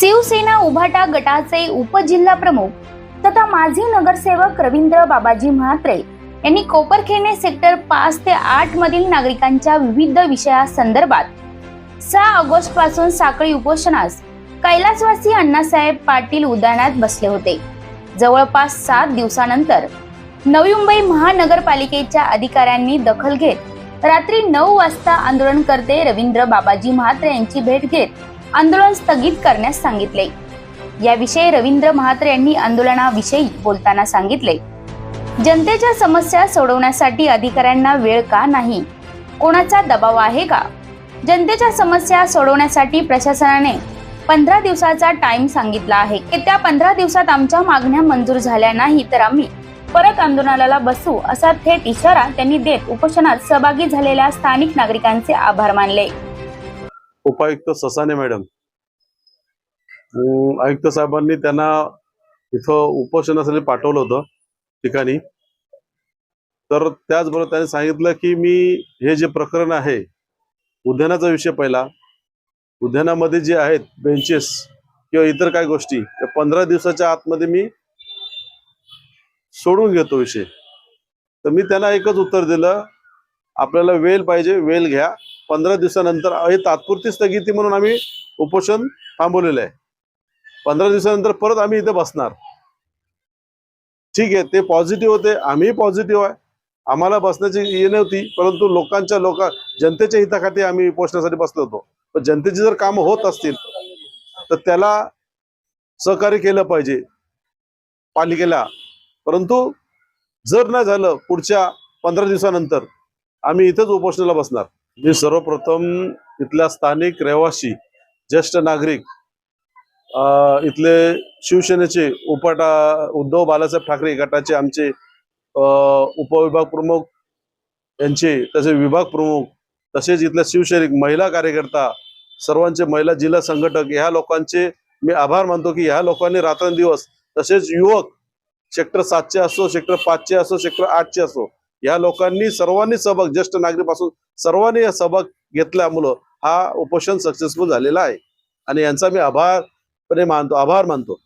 शिवसेना उभाटा गटाचे उपजिल्हा प्रमुख तथा माजी नगरसेवक रवींद्र बाबाजी म्हात्रे यांनी कोपरखेने सेक्टर पाच ते आठ मधील नागरिकांच्या विविध विषयासंदर्भात सहा ऑगस्टपासून साखळी उपोषणास कैलासवासी अण्णासाहेब पाटील उद्यानात बसले होते. जवळपास सात दिवसानंतर नवी मुंबई महानगरपालिकेच्या अधिकाऱ्यांनी दखल घेत रात्री नऊ वाजता आंदोलनकर्ते रवींद्र बाबाजी म्हात्रे यांची भेट घेत आंदोलन स्थगित करण्यास सांगितले. याविषयी रवींद्र म्हात्रे यांनी आंदोलनाविषयी बोलताना सांगितले जनतेच्या समस्या सोडवण्यासाठी अधिकाऱ्यांना वेळ का नाही? कोणाचा दबाव आहे का? जनतेच्या समस्या सोडवण्यासाठी प्रशासनाने पंधरा दिवसाचा टाइम सांगितला आहे. की त्या पंधरा दिवसात आमच्या मागण्या मंजूर झाल्या नाही तर आम्ही परत आंदोलनाला बसू असा थेट इशारा त्यांनी देत उपोषणात सहभागी झालेल्या स्थानिक नागरिकांचे आभार मानले. उपायुक्त ससाने मॅडम. आयुक्त साहेबांनी त्यांना इथं उपोषणासाठी पाठवलं होतं ठिकाणी. तर त्याचबरोबर त्यांनी सांगितलं की मी हे जे प्रकरण आहे उद्यानाचा विषय पहिला उद्यानामध्ये जे आहेत बेंचेस किंवा इतर काय गोष्टी त्या पंधरा दिवसाच्या आतमध्ये मी सोडून घेतो विषय. तर मी त्यांना एकच उत्तर दिलं आपल्याला वेल पाहिजे वेल घ्या. पंधरा दिवसानंतर हे तात्पुरती स्थगिती म्हणून आम्ही उपोषण थांबवलेलं आहे. पंधरा दिवसानंतर परत आम्ही इथे बसणार. ठीक आहे ते पॉझिटिव्ह होते आम्ही पॉझिटिव्ह आहे. आम्हाला बसण्याची ये नव्हती परंतु लोकांच्या लोक जनतेच्या हिताखाती आम्ही उपोषणासाठी बसलो होतो. पण जनतेची जर कामं होत असतील तर त्याला सहकार्य केलं पाहिजे पालिकेला. परंतु जर नाही झालं पुढच्या पंधरा दिवसानंतर आम्ही इथंच उपोषणाला बसणार. मी सर्वप्रथम इथल्या स्थानिक रहिवासी ज्येष्ठ नागरिक इथले शिवसेनेचे उपाटा उद्धव बालासाहेब ठाकरे गटाचे आमचे उपविभाग प्रमुख यांचे तसे विभाग प्रमुख तसेच इथल्या शिवसैनिक महिला कार्यकर्ता सर्वांचे महिला जिल्हा संघटक ह्या लोकांचे मी आभार मानतो की ह्या लोकांनी रात्रंदिवस तसेच युवक सेक्टर सातचे असो सेक्टर पाचचे असो सेक्टर आठचे असो या लोकांनी सर्वांनी सहभाग ज्येष्ठ नागरिकपासून सर्वांनी या सहभाग घेतल्यामुळं हा उपोषण सक्सेसफुल झालेला आहे. आणि यांचा मी आभारपणे मानतो आभार मानतो.